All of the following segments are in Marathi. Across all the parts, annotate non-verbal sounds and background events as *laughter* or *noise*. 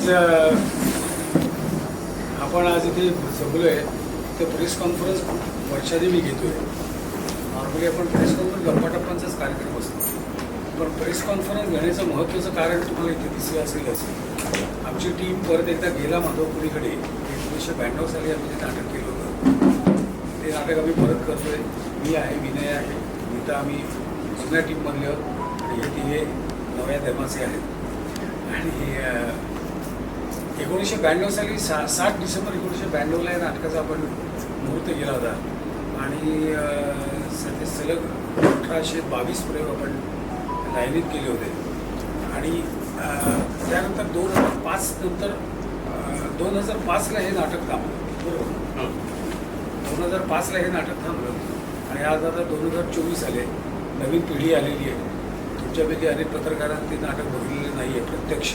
आज आपण आज इथे जमलो आहे ते प्रेस कॉन्फरन्स वर्षाने मी आहे नॉर्मली आपण प्रेस कॉन्फरन्स गप्पाटप्पांचाच कार्यक्रम असतो. पण प्रेस कॉन्फरन्स घेण्याचं महत्त्वाचं कारण तुम्हाला इथे दिसलं असेल आमची टीम परत एकदा गेला माधवपुरीकडे. एकोणीसशे ब्याण्णव साली आम्ही ते नाटक केलं होतं. ते नाटक आम्ही परत करतोय. मी आहे विनय आहे गीता आम्ही जुन्या टीममधले आहोत आणि हे तिघे नव्या धर्माचे आहेत. आणि एकोणीसशे ब्याण्णव साली सा सात डिसेंबर एकोणीसशे ब्याण्णवला या नाटकाचा आपण मुहूर्त केला होता. आणि सध्या सलग अठराशे बावीस प्रयोग आपण लाईनीत केले होते. आणि त्यानंतर दोन हजार पाच नंतर दोन हजार पाचला हे नाटक थांबलं. बरोबर? दोन हजार पाचला हे नाटक थांबलं. आणि आज आता दोन हजार चोवीस आले. नवीन पिढी आलेली आहे. तुमच्यापैकी अनेक पत्रकारांनी ते नाटक बघितलेलं नाही आहे प्रत्यक्ष.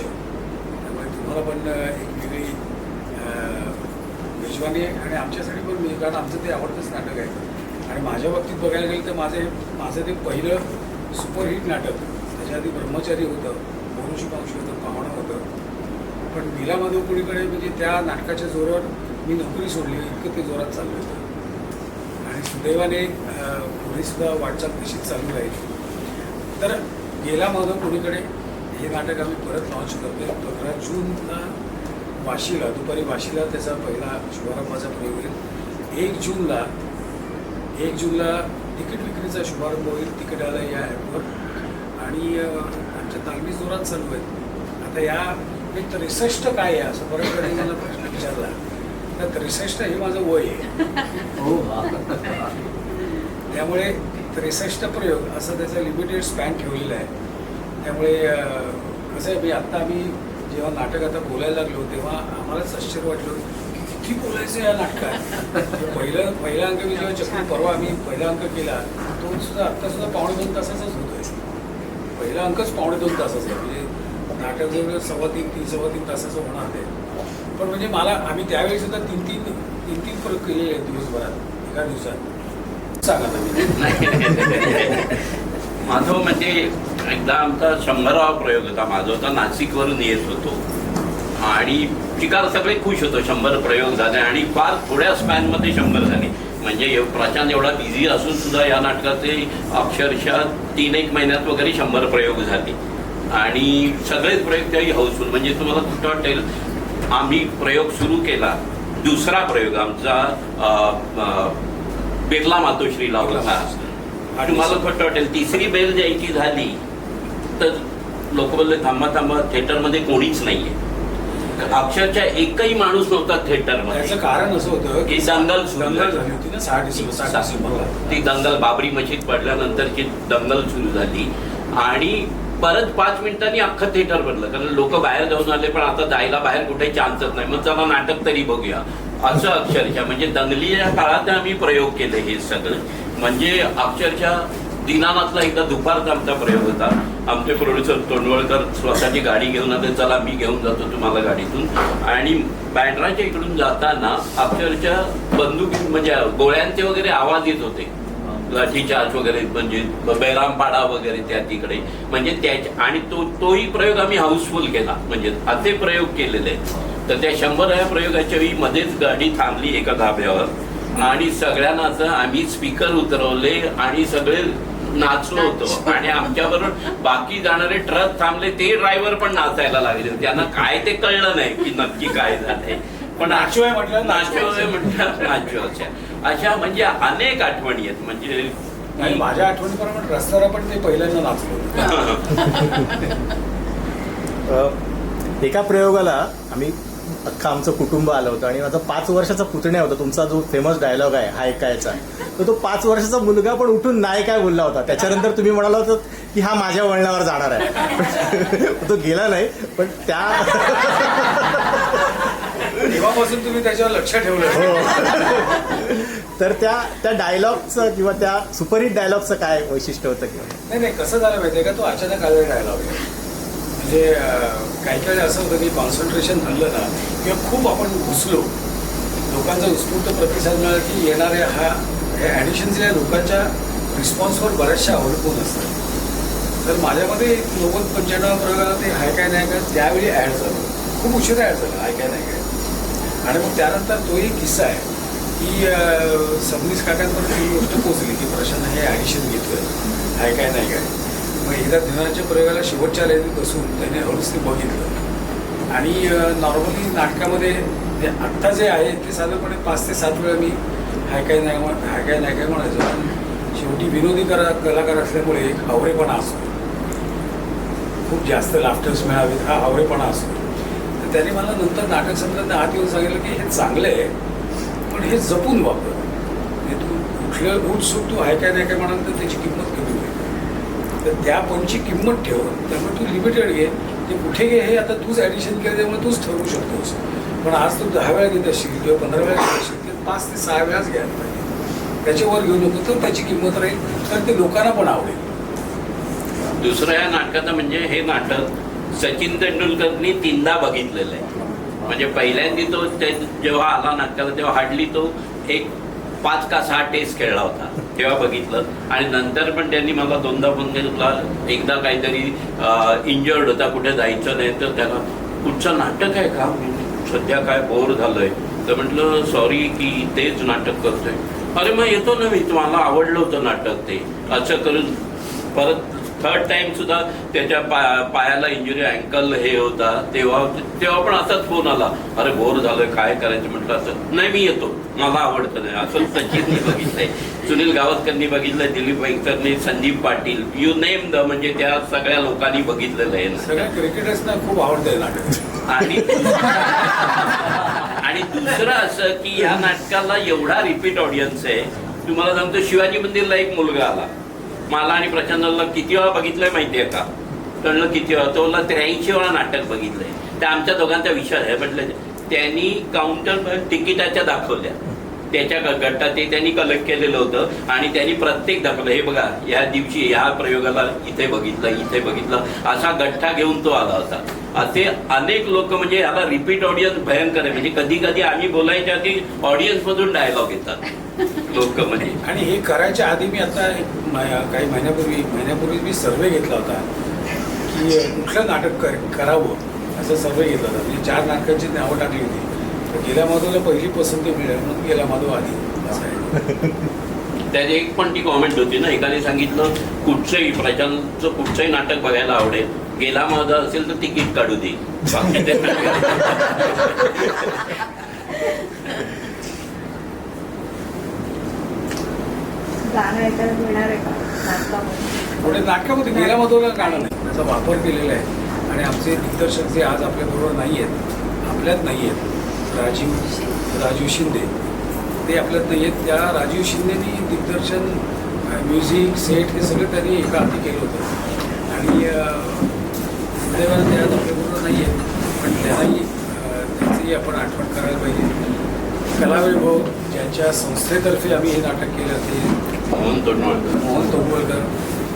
मला पण एक वेगळी अ, मेजवानी आहे आणि आमच्यासाठी पण मी कारण आमचं ते आवडतंच नाटक आहे. आणि माझ्या बाबतीत बघायला गेलं तर माझे माझं ते पहिलं सुपरहिट नाटक त्याच्या आधी ब्रह्मचारी होतं मोरुशिकांशी होतं पाहुणं होतं. पण दिलामध्ये कुणीकडे म्हणजे त्या नाटकाच्या जोरावर मी नोकरी सोडली इतकं ते जोरात चाललं होतं. आणि सुदैवाने अ, पुढे सुद्धा वाटचाल तशीच चालू राहील. तर गेला माधव कुणीकडे? हे नाटक आम्ही परत लॉन्च करतोय. पंधरा जूनला वाशीला दुपारी वाशीला त्याचा पहिला शुभारंभाचा प्रयोग होईल. एक जूनला एक जूनला तिकीट विक्रीचा शुभारंभ होईल तिकिटाला या ॲपवर. आणि आमच्या तालमी जोरात चालू आहेत. आता या एक त्रेसष्ट काय आहे असं बऱ्याच वेळा मला प्रश्न विचारला. तर त्रेसष्ट हे माझं वय आहे. हो त्यामुळे त्रेसष्ट प्रयोग असं त्याचं लिमिटेड स्पॅन ठेवलेलं आहे. त्यामुळे कसं आहे मी आत्ता आम्ही जेव्हा नाटक आता बोलायला लागलो तेव्हा आम्हालाच आश्चर्य वाटलं की किती बोलायचं या नाटकात? पहिलं पहिला अंक मी जेव्हा चक्र परवा आम्ही पहिला अंक केला तो सुद्धा आत्ता सुद्धा पावणे दोन तासाचाच होतोय. पहिला अंकच पावणे दोन तासाचा आहे. म्हणजे नाटक जवळ सव्वा तीन तीन सव्वा तीन तासाचं होणार ते पण म्हणजे मला आम्ही त्यावेळी सुद्धा तीन तीन तीन तीन फरक केलेले आहेत दिवसभरात एका दिवसात. सांगा *laughs* माझं म्हणजे एकदा आमचा शंभरावा प्रयोग होता. माझा होता नाशिकवरून येत होतो. आणि शिकार सगळे खुश होतो. शंभर प्रयोग झाले आणि फार थोड्या स्पॅनमध्ये शंभर झाले. म्हणजे एव- प्रशांत एवढा बिझी असून सुद्धा या नाटकाचे अक्षरशः तीन एक महिन्यात वगैरे शंभर प्रयोग झाले. आणि सगळेच प्रयोग त्याही हाऊसफुल. म्हणजे तुम्हाला कुठं वाटेल आम्ही प्रयोग सुरू केला. दुसरा प्रयोग आमचा बिर्ला मातोश्रीला होता आणि मला खोटं वाटेल तिसरी बेल द्यायची झाली तर लोक बोलले थांबा थांबा थिएटरमध्ये कोणीच नाहीये. अक्षरशः एकही माणूस नव्हता थिएटरमध्ये. कारण असं होतं की दंगल दंगल झाली. होती ना सहा डिसेंबर ती दंगल बाबरी मशीद पडल्यानंतरची दंगल सुरू झाली. आणि परत पाच मिनिटांनी अख्खं थिएटर भरलं कारण लोक बाहेर जाऊन आले पण आता जायला बाहेर कुठे चान्सच नाही. मग चला नाटक तरी बघूया. असं अक्षरशः. म्हणजे दंगलीच्या काळात आम्ही प्रयोग केले हे सगळं. म्हणजे अक्षरशः दिनानातला एकदा दुपारचा आमचा प्रयोग होता. आमचे प्रोड्युसर तोंडवळकर स्वतःची गाडी घेऊन आले चला मी घेऊन जातो तुम्हाला गाडीतून. आणि बँड्राच्या इकडून जाताना अक्षरशः बंदुकी म्हणजे गोळ्यांचे वगैरे आवाज येत होते. लाठीचार्ज वगैरे म्हणजे बैरामपाडा वगैरे त्या तिकडे. म्हणजे त्याच्या आणि तो तोही प्रयोग आम्ही हाऊसफुल केला. म्हणजे असे प्रयोग केलेले. आहेत तर त्या शंभर या प्रयोगाच्या वेळी मध्येच गाडी थांबली एका धाब्यावर. आणि सगळ्यांना असं आम्ही स्पीकर उतरवले आणि सगळे नाचलो होतो. आणि आमच्याबरोबर बाकी जाणारे ट्रक थांबले ते ड्रायव्हर पण नाचायला लागले. त्यांना काय ते कळलं नाही की नक्की काय झालंय. पण नाचू आहे म्हटलं, नाचू आहे. नाचू आहे म्हटलं नाचू अशा अशा म्हणजे अनेक आठवणी आहेत. म्हणजे आणि माझ्या आठवणीप्रमाणे रस्त्यावर पण ते पहिल्यांदा नाचलो *laughs* एका प्रयोगाला आम्ही अख्खा आमचं कुटुंब आलं होतं आणि माझा पाच वर्षाचा पुतण्या होता. तुमचा जो फेमस डायलॉग आहे हाय कायचा. तर तो पाच वर्षाचा मुलगा पण उठून नाही काय बोलला होता. त्याच्यानंतर तुम्ही म्हणाला होता की हा माझ्या वळणावर जाणार आहे. *laughs* तो गेला नाही पण त्या तेव्हापासून तुम्ही त्याच्यावर लक्ष ठेवलं. हो. तर त्या त्या डायलॉगचं किंवा त्या सुपरहिट डायलॉगचं काय वैशिष्ट्य होतं किंवा? नाही नाही कसं झालं माहितीये का? तो अचानक आलेला डायलॉग आहे. म्हणजे काही काही असं होतं की कॉन्सन्ट्रेशन हल्लं ना किंवा खूप आपण घुसलो लोकांचा उत्स्फूर्त प्रतिसाद मिळाला की येणारे हा हे ॲडिशन लोकांच्या रिस्पॉन्सवर बऱ्याचशा अवलंबून असतात. तर माझ्यामध्ये नव्वद पंच्याण्णव प्रकारात ते हाय काय नाही काय त्यावेळी ॲड झालं. खूप उशीर आहे हाय काय नाही काय. आणि मग त्यानंतर तो एक किस्सा आहे की सबनीस काकांपर्यंत ही गोष्ट पोचली की प्रशांत हे ॲडिशन घेतलं हाय काय नाही काय. मग एकदा दिनाच्या प्रयोगाला शेवटच्या लाईनीत बसून त्याने हळूच ते बघितलं आणि नॉर्मली नाटकामध्ये ते आत्ता जे आहे ते साधारणपणे पाच ते सात वेळा मी हाय काय नाही हाय काय नाही काय म्हणायचो. आणि शेवटी विनोदी करा कलाकार असल्यामुळे एक हावरेपणा असतो. खूप जास्त लाफ्टर्स मिळावेत हा हावरेपणा असतो. तर त्याने मला नंतर नाटक संपल्यानंतर आत येऊन सांगितलं की हे चांगलं आहे पण हे जपून वापर. म्हणजे तू कुठलं रूट सुट तू हाय काय नाही काय म्हणाल तर त्याची किंमत तर त्या पणची किंमत ठेव. त्यामुळे तू लिमिटेड घे. ते कुठे घे हे आता तूच ॲडिशन केलं त्यामुळे तूच ठरवू शकतोस. पण आज तू दहा वेळा घेत असशील किंवा पंधरा वेळा घेत असशील पाच ते सहा वेळाच घ्यायला पाहिजे. त्याच्यावर घेऊ नको तर त्याची किंमत राहील. तर ते लोकांना पण आवडेल. दुसरं या नाटकाचं म्हणजे हे नाटक सचिन तेंडुलकरनी तीनदा बघितलेलं आहे. म्हणजे पहिल्यांदा तो जेव्हा आला नाटकाला तेव्हा हार्डली तो एक पाच का सहा टेस्ट खेळला होता. तेव्हा बघितलं. आणि नंतर पण त्यांनी मला दोनदा फोन केला एकदा काहीतरी इंजर्ड होता कुठे जायचं नाही तर त्याला कुठचं नाटक आहे का? सध्या काय बोर झालंय. तर म्हटलं सॉरी की तेच नाटक करतोय. अरे मग येतो ना मी तुम्हाला आवडलं होतं नाटक ते. असं करून परत थर्ड टाइम सुद्धा त्याच्या पाया पायाला इंजुरी अँकल हे होता. तेव्हा तेव्हा पण असाच फोन आला. अरे बोर झालोय काय करायचं म्हटलं असं. नाही मी येतो. मला आवडतं नाही. असं सचिननी बघितलंय. सुनील गावस्करनी बघितलंय Dilip वेंकरनी Sandeep Patil. You name the म्हणजे त्या सगळ्या लोकांनी बघितलेलं आहे सगळ्या क्रिकेटर्सना खूप आवडतंय नाटक. आणि आणि दुसरं असं की या नाटकाला एवढा रिपीट ऑडियन्स आहे. तुम्हाला सांगतो शिवाजी मंदिरला एक मुलगा आला. मला आणि प्रचंडला किती वेळा बघितलंय माहितीये का? कळलं किती वेळा? तोला त्र्याऐंशी वेळा नाटक बघितलंय. त्या आमच्या दोघांचा विषय आहे म्हटलं त्यांनी काउंटर तिकिटाच्या दाखवल्या. त्याच्या गटात ते त्यांनी कलेक्ट केलेलं होतं आणि त्यांनी प्रत्येक दाखवलं. हे बघा या दिवशी या प्रयोगाला इथे बघितलं इथे बघितलं. असा गठ्ठा घेऊन तो आला होता. असे अनेक लोक म्हणजे याला रिपीट ऑडियन्स भयंकर आहे. म्हणजे कधी कधी आम्ही बोलायच्या आधी ऑडियन्स मधून डायलॉग येतात. लोक म्हणजे आणि हे करायच्या आधी मी आता एक म- काही महिन्यापूर्वी महिन्यापूर्वी मी सर्वे घेतला होता की कुठलं नाटक कर करावं असं सर्वे घेतला होता. म्हणजे चार नाटकांची नावं टाकली होती. तर गेल्या माधवला पहिली पसंती मिळेल म्हणून गेल्या माधव आधी. असं त्यात एक पण ती कॉमेंट होती ना एकाने सांगितलं कुठचंही प्रजांचं कुठचंही नाटक बघायला आवडेल. गेला माझा असेल तर तिकीट काढू दे *laughs* बाकी ते गाणं ऐकायला मिळणार आहे का नाटकामध्ये पुढे नाटकामध्ये गेल्या माधवला गाणं नाही. त्याचा वापर केलेला आहे. आणि आमचे दिग्दर्शक जे आज आपल्याबरोबर नाही आहेत आपल्यात नाही आहेत राजीव राजीव शिंदे ते आपल्यात नाही आहेत. त्या राजीव शिंदेनी दिग्दर्शन म्युझिक सेट हे सगळं त्यांनी एका हाती केलं होतं. आणि अं, दुर्दैवानं ते आज आपल्याबरोबर नाही आहेत. पण त्यांनाही त्यांचीही आपण आठवण करायला पाहिजे. कलावैभव ज्यांच्या संस्थेतर्फे आम्ही हे नाटक केलं ते मोहन तो मोहन तोंडवलकर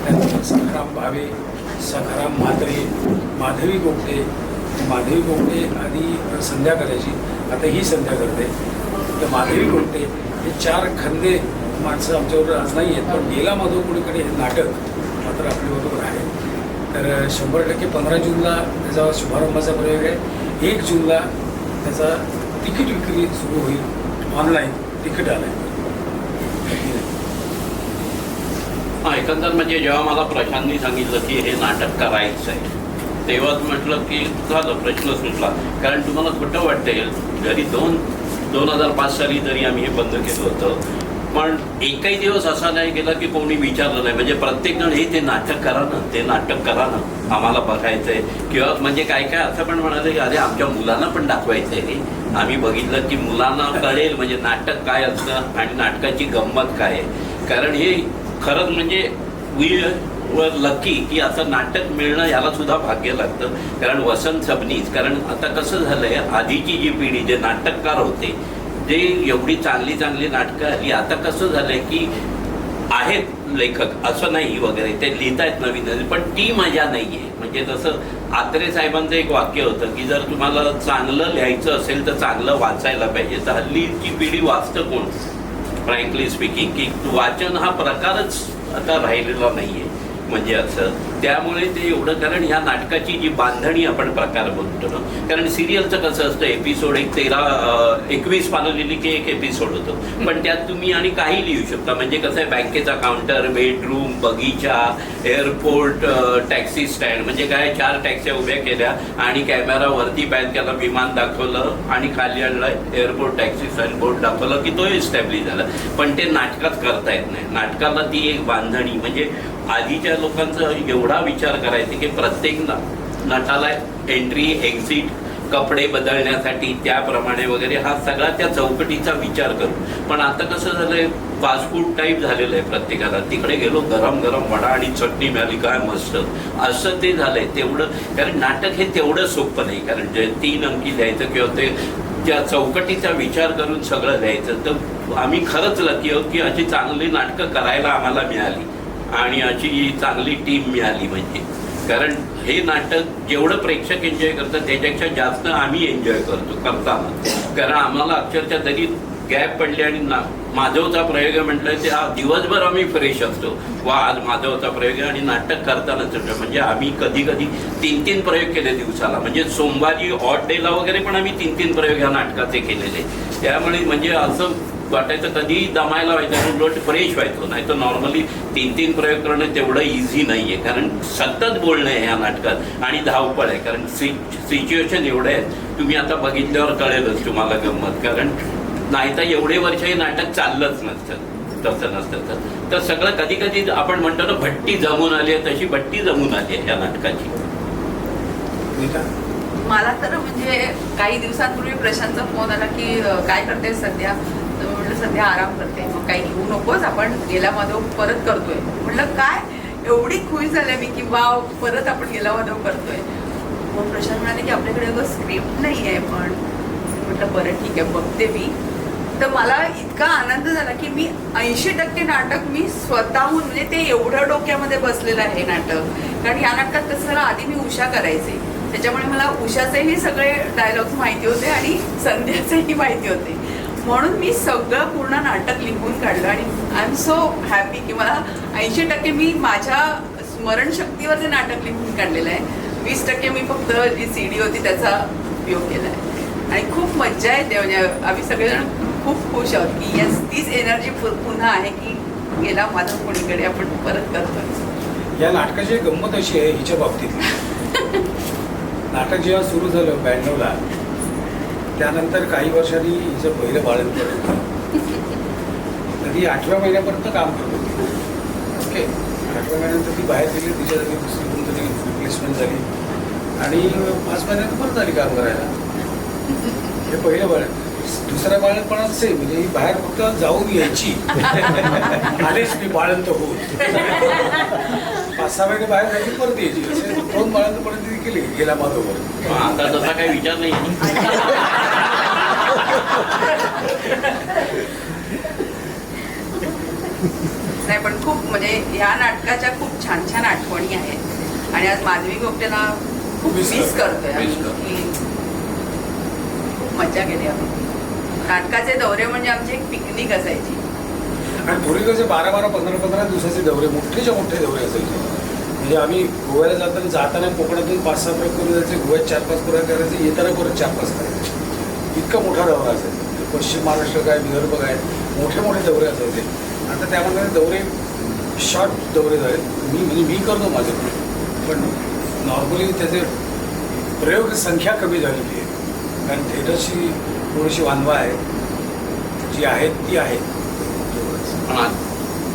त्यानंतर सखाराम भावे सखाराम म्हात्रे माधवी गोपटे माधवी गोपटे आधी संध्या करायची. आता ही संध्या करते. तर माधवी गोपटे हे चार खंदे माणसं आमच्याबरोबर आज नाही आहेत पण गेला माधव कुणीकडे हे नाटक मात्र आपल्याबरोबर आहे. तर शंभर टक्के पंधरा जूनला त्याचा शुभारंभाचा प्रयोग आहे. एक जूनला त्याचा तिकीट विक्री सुरू होईल. ऑनलाईन तिकीट आलं आहे हा एकंदर म्हणजे जेव्हा मला प्रशांतनी सांगितलं की हे नाटक करायचं आहे तेव्हाच म्हटलं की झालं प्रश्न सुटला. कारण तुम्हाला खोटं वाटेल जरी दोन दोन हजार पाच साली तरी आम्ही हे बंद केलं होतं पण एकही दिवस असा नाही गेला की कोणी विचारलं नाही. म्हणजे प्रत्येक जण हे ते नाटक करा ना ते नाटक करा ना आम्हाला बघायचंय. किंवा म्हणजे काय काय असं पण म्हणाले की अरे आमच्या मुलांना पण दाखवायचंय हे. आम्ही बघितलं की मुलांना कळेल म्हणजे नाटक काय असतं आणि नाटकाची गंमत काय आहे. कारण हे खरंच म्हणजे वी वर लकी की असं नाटक मिळणं याला सुद्धा भाग्य लागतं. कारण वसंत सबनीस कारण आता कसं झालंय आधीची जी पिढी जे नाटककार होते जे एवढी चांगली चांगली नाटकं आली. आता कसं झालंय की आहेत लेखक असं नाही वगैरे ते लिहितायत नवीन नवीन पण ती मजा नाही आहे म्हणजे जसं आत्रे साहेबांचं एक वाक्य होतं की जर तुम्हाला चांगलं लिहायचं असेल तर चांगलं वाचायला पाहिजे. तर हल्लीची पिढी वाचतं कोण? फ्रँकली स्पीकिंग की वाचन हा प्रकारच आता राहिलेला नाहीये. म्हणजे असं. त्यामुळे ते एवढं कारण ह्या नाटकाची जी बांधणी आपण प्रकार बोलतो ना कारण सिरियलचं कसं असतं एपिसोड एक तेरा एकवीस पानं लिहिली की एक एपिसोड होतो. पण त्यात तुम्ही आणि काही लिहू शकता. म्हणजे कसं आहे बँकेचा काउंटर बेडरूम बगीचा एअरपोर्ट टॅक्सी स्टँड म्हणजे काय चार टॅक्स्या उभ्या केल्या आणि कॅमेरा वरती पॅन केला विमान दाखवलं आणि खाली आणलं एअरपोर्ट टॅक्सी स्टँड बोर्ड दाखवलं की तो एस्टॅब्लिश झाला. पण ते नाटकात करता येत नाही. नाटकाला ती एक बांधणी म्हणजे आधीच्या लोकांचा एवढा विचार करायचे की प्रत्येक ना नटाला एंट्री एक्झिट कपडे बदलण्यासाठी त्याप्रमाणे वगैरे हा सगळा त्या चौकटीचा विचार करू. पण आता कसं झालंय फास्ट फूड टाईप झालेलं आहे प्रत्येकाला. तिकडे गेलो गरम गरम वडा आणि चटणी मिळाली काय मस्त. असं ते झालंय तेवढं कारण नाटक हे तेवढं सोपं नाही. कारण जे तीन अंकी द्यायचं किंवा ते त्या चौकटीचा विचार करून सगळं द्यायचं. तर आम्ही खरंच लकी आहोत की अशी चांगली नाटकं करायला आम्हाला मिळाली. आणि अशी चांगली टीम मिळाली म्हणजे. कारण हे नाटक जेवढं प्रेक्षक एन्जॉय करतात त्याच्यापेक्षा जास्त आम्ही एन्जॉय करतो करताना कारण आम्हाला अक्षरशः तरी गॅप पडले आणि ना माधवचा प्रयोग म्हटलं ते आज दिवसभर आम्ही फ्रेश असतो वा आज माधवचा प्रयोग आहे आणि नाटक करतानाच म्हणजे आम्ही कधी कधी तीन तीन प्रयोग केले दिवसाला. म्हणजे सोमवारी ऑड डेला वगैरे पण आम्ही तीन तीन प्रयोग ह्या नाटकाचे केलेले. त्यामुळे म्हणजे असं वाटायचं कधी दमायला व्हायचं उलट फ्रेश व्हायचो. नाही तर नॉर्मली तीन तीन प्रयोग करणं तेवढं इझी नाही आहे कारण सतत बोलणं आहे ह्या नाटकात आणि धावपळ आहे. कारण सिच्युएशन एवढं आहे तुम्ही आता बघितल्यावर कळेलच तुम्हाला गंमत. कारण नाही तर एवढे वर्ष हे नाटक चाललंच नसतं. तसं नसतं. तर तर सगळं कधी कधी आपण म्हणतो ना भट्टी जमून आली आहे तशी भट्टी जमून आली आहे या नाटकाची. मला तर म्हणजे काही दिवसांपूर्वी प्रशांतचा फोन आला की काय करते सध्या? तर मी म्हटलं सध्या आराम करते मग काही घेऊ नकोस आपण गेला माधव परत करतोय. म्हटलं काय? एवढी खुश झाले मी की वा परत आपण गेला माधव करतोय. मग प्रशांत म्हणाले की आपल्याकडे अगं स्क्रिप्ट नाही आहे पण. म्हटलं बरं ठीक आहे बघते मी. तर मला इतका आनंद झाला की मी ऐंशी टक्के नाटक मी स्वतःहून म्हणजे ते एवढं डोक्यामध्ये बसलेलं आहे नाटक. कारण या नाटकात कसं झालं आधी मी उषा करायचे. त्याच्यामुळे मला उषाचेही सगळे डायलॉग्स माहिती होते आणि संध्याचेही माहिती होते. म्हणून मी सगळं पूर्ण नाटक लिहून काढलं आणि आय एम सो हॅपी की मला ऐंशी टक्के मी माझ्या स्मरणशक्तीवर ते नाटक लिहून काढलेलं आहे. वीस टक्के मी फक्त जी सी डी होती त्याचा उपयोग केला आहे आणि खूप मज्जा येते म्हणजे आम्ही सगळेजण खूप खुश आहोत की येस तीच एनर्जी पुन्हा आहे की गेला माधव कोणीकडे आपण परत करतोय. या नाटकाची गंमत अशी आहे हिच्या बाबतीत. *laughs* नाटक जेव्हा सुरू झालं ब्याण्णवला त्यानंतर काही वर्षांनी हिचं पहिलं बाळंतपण होतं. ती आठव्या महिन्यापर्यंत काम करत होती. ओके. आठव्या महिन्यानंतर ती बाहेर गेली तिच्या जागी दुसरी कोणतरी रिप्लेसमेंट झाली. आणि पाच महिन्यात परत आली काम करायला. हे पहिलं बाळण दुसऱ्या बाळंतपणात सेम म्हणजे ही बाहेर फक्त जाऊन यायची. आलेच मी बाळंत होऊन. पाच सहा महिने बाहेर जायची परत यायची. असे दोन बाळंतपणे ती केली गेला माधवपर्यंत आता तसा काही विचार नाही नाही पण खूप म्हणजे ह्या नाटकाच्या खूप छान छान आठवणी आहेत. आणि आज माधवी गोपटेला खूप Miss मिस करतो. करतोय. आम्ही. Miss करतो. की खूप मजा केली आम्ही नाटकाचे दौरे म्हणजे आमची एक पिकनिक असायची. आणि पूर्वी कसे बारा बारा पंधरा पंधरा दिवसाचे दौरे मोठेच्या मोठे दौरे असायचे. म्हणजे आम्ही गोव्याला जाताना जाताना कोकणातून पाच सहा प्रयोग करून जायचे गोव्यात चार पाच प्रयोग करायचे येताना परत चार पाच करायचे. इतका मोठा दौरा असायचा. पश्चिम महाराष्ट्र काय विदर्भ काय मोठे मोठे दौरे असायचे. आता त्यामध्ये दौरे शॉर्ट दौरे झाले. मी म्हणजे मी करतो माझे पण नॉर्मली त्याचे प्रयोग संख्या कमी झालेली आहे. कारण थिएटरची थोडीशी वानवा आहे. जी आहेत ती आहे पण आ-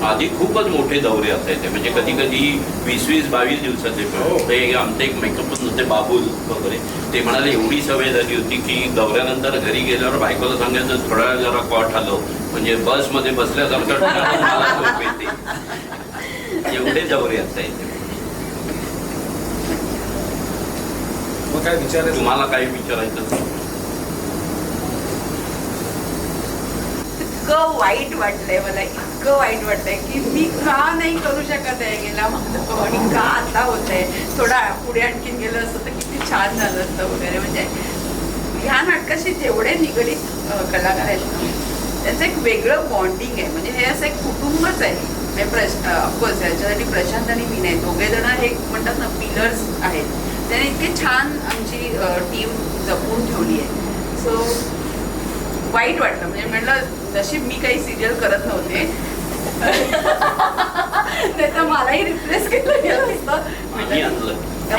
आधी खूपच मोठे दौरे असायचे. म्हणजे कधी कधी वीस वीस बावीस दिवसाचे हो. आमचे एक मेकअप होते बाबूल वगैरे. ते म्हणाले एवढी सवय झाली होती की दौऱ्यानंतर घरी गेल्यावर बायकोला सांगायचं थोड्या वेळ जरा कॉट आलो म्हणजे बसमध्ये बसल्यासारखं *laughs* *laughs* मला झोप येते मग काय विचारायचं? तुम्हाला काही विचारायचं इतकं वाईट वाटलंय मला इतकं वाईट वाटतंय की मी का नाही करू शकत आहे? गेला माधव आणि का आता होत आहे थोडा पुढे आणखीन गेलं असतं तर किती छान झालं असतं वगैरे. म्हणजे ह्या नाटकाशी जेवढे निगडीत कलाकार आहेत ना त्यांचं एक वेगळं बॉन्डिंग आहे. म्हणजे हे असं एक कुटुंबच आहे. ऑफकोर्स याच्यासाठी प्रशांत आणि विनय दोघे जण हे म्हणतात ना पिलर्स आहेत. त्याने इतके छान आमची टीम जपून ठेवली आहे. सो वाईट वाटलं. म्हणजे म्हटलं नशीब मी काही सिरियल करत नव्हते. *laughs* नाही तर मलाही रिप्लेस केलं गेलं असतं. *laughs*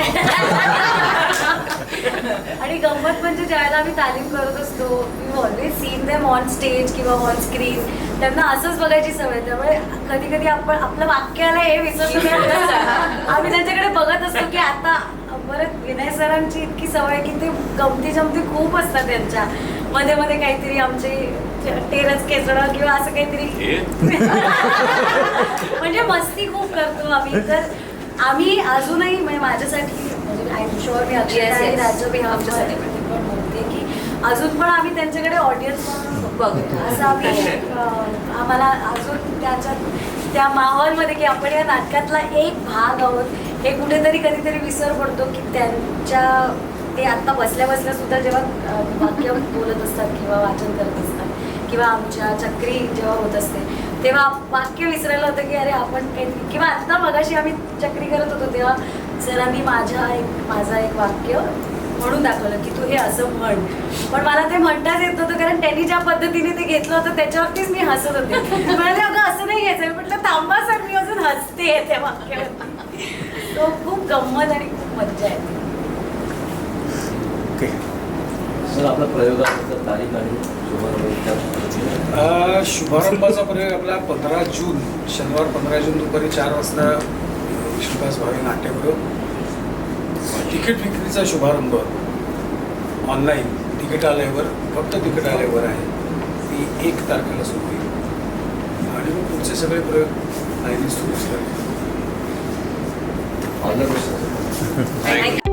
आणि गंमत म्हणजे ज्यावेळेला आम्ही तालीम करत असतो you always seen them on stage किंवा ऑन स्क्रीन त्यांना असंच बघायची सवय त्यामुळे कधी कधी आपण आपलं वाक्याला हे विसरतो की *laughs* आम्ही त्यांच्याकडे बघत असतो की आता परत विनय सरांची इतकी सवय आहे की ते गमती जमती खूप असतात त्यांच्या. मध्ये मध्ये काहीतरी आमचे टेरस केसडं किंवा असं काहीतरी. *laughs* म्हणजे मस्ती खूप करतो आम्ही. तर आम्ही अजूनही म्हणजे माझ्यासाठी म्हणजे आय एम शुअर मी अक्षय. राज्य आमच्यासाठी पण बोलते की अजून पण आम्ही त्यांच्याकडे ऑडियन्स म्हणून बघतो असं आम्ही आम्हाला अजून त्याच्यात त्या माहोलमध्ये की आपण या नाटकातला एक भाग आहोत हे कुठेतरी कधीतरी विसर पडतो की त्यांच्या ते आता बसल्या बसल्या सुद्धा जेव्हा वाक्य बोलत असतात किंवा वाचन करत असतात किंवा आमच्या चक्री जेव्हा होत असते तेव्हा वाक्य विसरायला होतं की अरे आपण काही किंवा आत्ता मगाशी आम्ही चक्री करत होतो तेव्हा सरांनी माझ्या एक माझा एक वाक्य म्हणून दाखवलं की तू हे असं म्हण. पण मला ते म्हणताच येत नव्हतं कारण त्यांनी ज्या पद्धतीने ते घेतलं होतं त्याच्यावरतीच मी हसत होते. म्हणाले अगं असं नाही घ्यायचं. म्हटलं थांबा सर मी अजून हसते त्या वाक्यावरती. तो खूप गंमत आणि खूप मज्जा येते. आपला तारीख आणि शुभारंभ शुभारंभाचा प्रयोग आपला पंधरा जून शनिवार पंधरा जून दुपारी चार वाजता विष्णुदास भावे नाट्यगृह तिकीट विक्रीचा शुभारंभ ऑनलाईन तिकिटालयावर फक्त तिकिटालयावर आहे. ती एक तारखेला सुरू होईल. आणि मग पुढचे सगळे प्रयोग लाईनीत सुरू असतात. All the best Thank you.